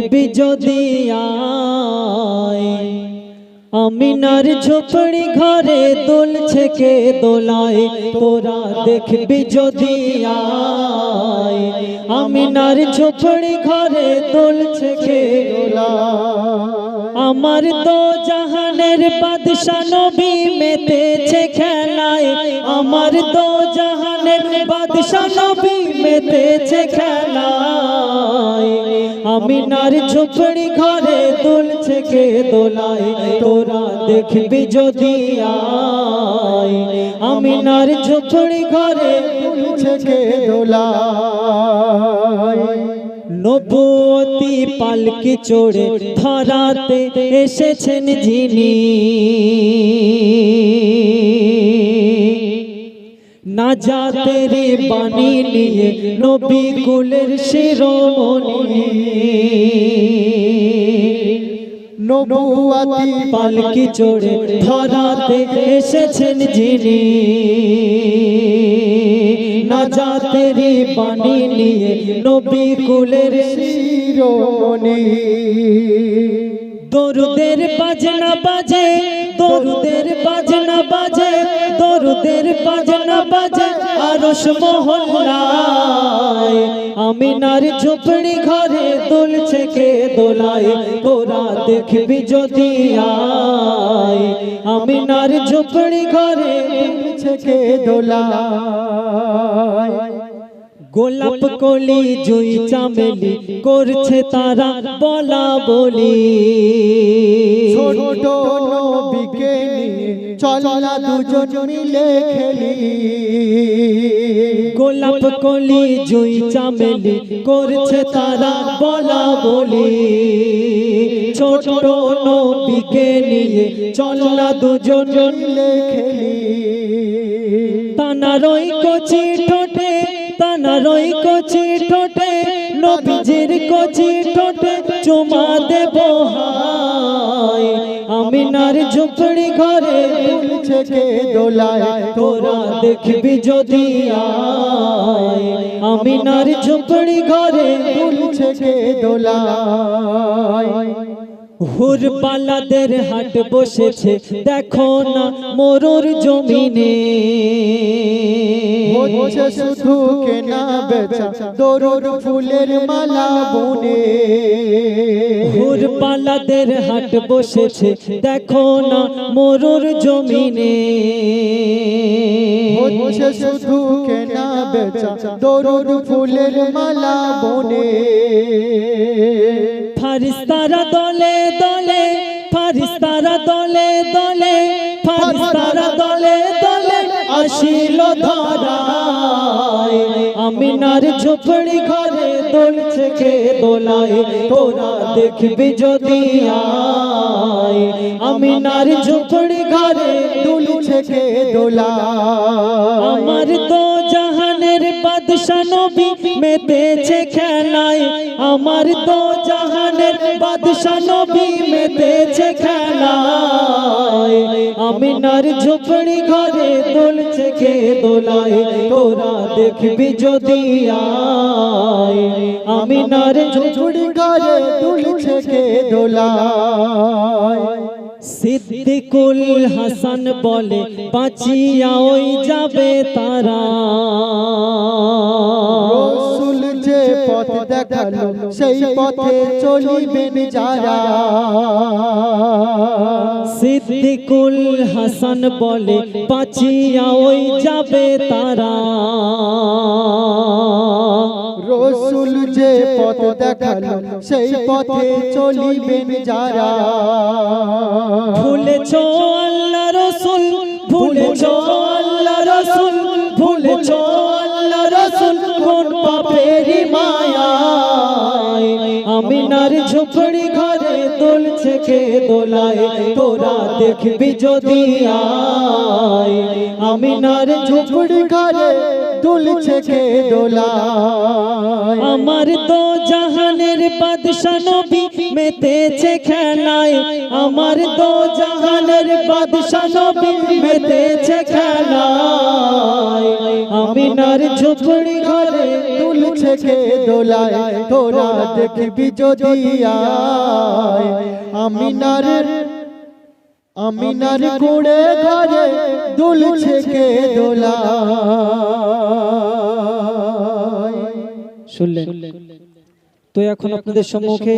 দেখবি যদি আয়, আমিনার ঝোপড়ি ঘরে দুলছে কে দোলায়, তোরা দেখবি যদি আয়, আমিনার ঝোপড়ি ঘরে দুলছে কে আমার তো জাহানের বাদশা নবী মেতেছে খেলায়, আমার তো জাহানের বাদশা নবী মেতেছে খেলায়। আমিনার ঝুপড়ি ঘরে দুলছে কে দোলায়? তোরা দেখবি যদি আয়। আমিনার ঝুপড়ি ঘরে দুলছে কে দোলায়? নবতী পালকি চড়ে ধরাতে এসেছেন যিনি। না যাতে রে বাণী নিয়ে, নবী কুলের শিরোমণি নবুয়াতি পালকি চড়ে ধরাতে এসেছেন যিনি। না যাতে রে বাণী নিয়ে, নবী কুলের শিরোমণি দরুদের বাজনা বাজে, দরুদের দরুদের বাজনা বাজে আরশ মহল্লায় আমিনার ঝুপড়ি ঘরে দুলছে কে দোলায় তোরা দেখবি যদি আয়। আমিনার ঝুপড়ি ঘরে দুলছে কে দোলায় গোলাপ কলি জুই চামেলি করছে তারা বলা বলি। ছোট নিয়ে চলা দুজন মিলে খেলি। গোলাপ কলি জুই চামেলি করছে তারা বলা বলি। ছোট নবীকে নিয়ে চলনা দুজন মিলে খেলি। তানারই কচি ঠোঁটে, তানারই কচি ঠোঁটে, নবীজির কচি ঠোঁটে চুমা দেব আমিনার ঝুপড়ি ঘরে দুলছে কে দোলায়, তোরা দেখবি যদি আয়। আমিনার ঝুপড়ি ঘরে দুলছে কে দোলায়। হুর পালাদের হাট বসেছে, দেখো না মোরর জমিনে। হচ্ছে শুধু কেনা বেচা দরুদ ফুলের মালা বনে। পালাদের হাট বসেছে দেখো না মোরর জমিনে। হচ্ছে শুধু কেনা বেচা দরুদ ফুলের মালা বনে। ফারিস্তারা দলে দলে ফারিস্তারা দলে দলে ফারিস্তারা দলে দলে আসিল ধরায়। আমিনার ঝুপড়ি ঘরে দোলছে কে দোলায়, তোরা দেখবি যদি আয়। আমিনার ঝুপড়ি ঘরে দুলছে কে দোলায়। আমার তো জাহানের বাদশা নবী মেতেছে খেলায়। আমার তো জাহানের বাদশা নবী মেতেছে খেলায়। আমিনার ঝুপড়ি ঘরে দোলছে কে দোলায়, তোরা দেখবি যদি আয়। আমিনার ঝুড়ি ঘরে দোলছে কে দোলায়। সিদ্দিকুল হাসান বলে, বাঁচিয়া ওই যাবে তারা। দেখাল সেই পথে চলিবেন যারা। সিদ্দিকুল হাসান বলে বাঁচিয়া ওই যাবে তারা। রসুল যে পথ দেখাল সেই পথে চলিবেন যারা। ভুলেছ আল্লাহ রসুল ভুলেছ আল্লাহ রসুল। আমিনার ঝুপড়ি ঘরে দুলছে কে দোলায়, তোরা দেখবি যদি আয়। আমিনার ঝুপড়ি ঘরে দুলছে কে দোলায়। আমার তো জাহানের বাদশা নবী মেতেছে খেলায়। আমার তো জাহানের বাদশা নবী মেতেছে খেলায়। আমিনার ঝুপড়ি ঘরে দুলছে কে দোলায়? তোরা দেখবি যদি আয়। আমিনার আমিনার কুড়ে ঘরে দুলছে কে দোলায়? শুনলেন? তো এখন আপনাদের সম্মুখে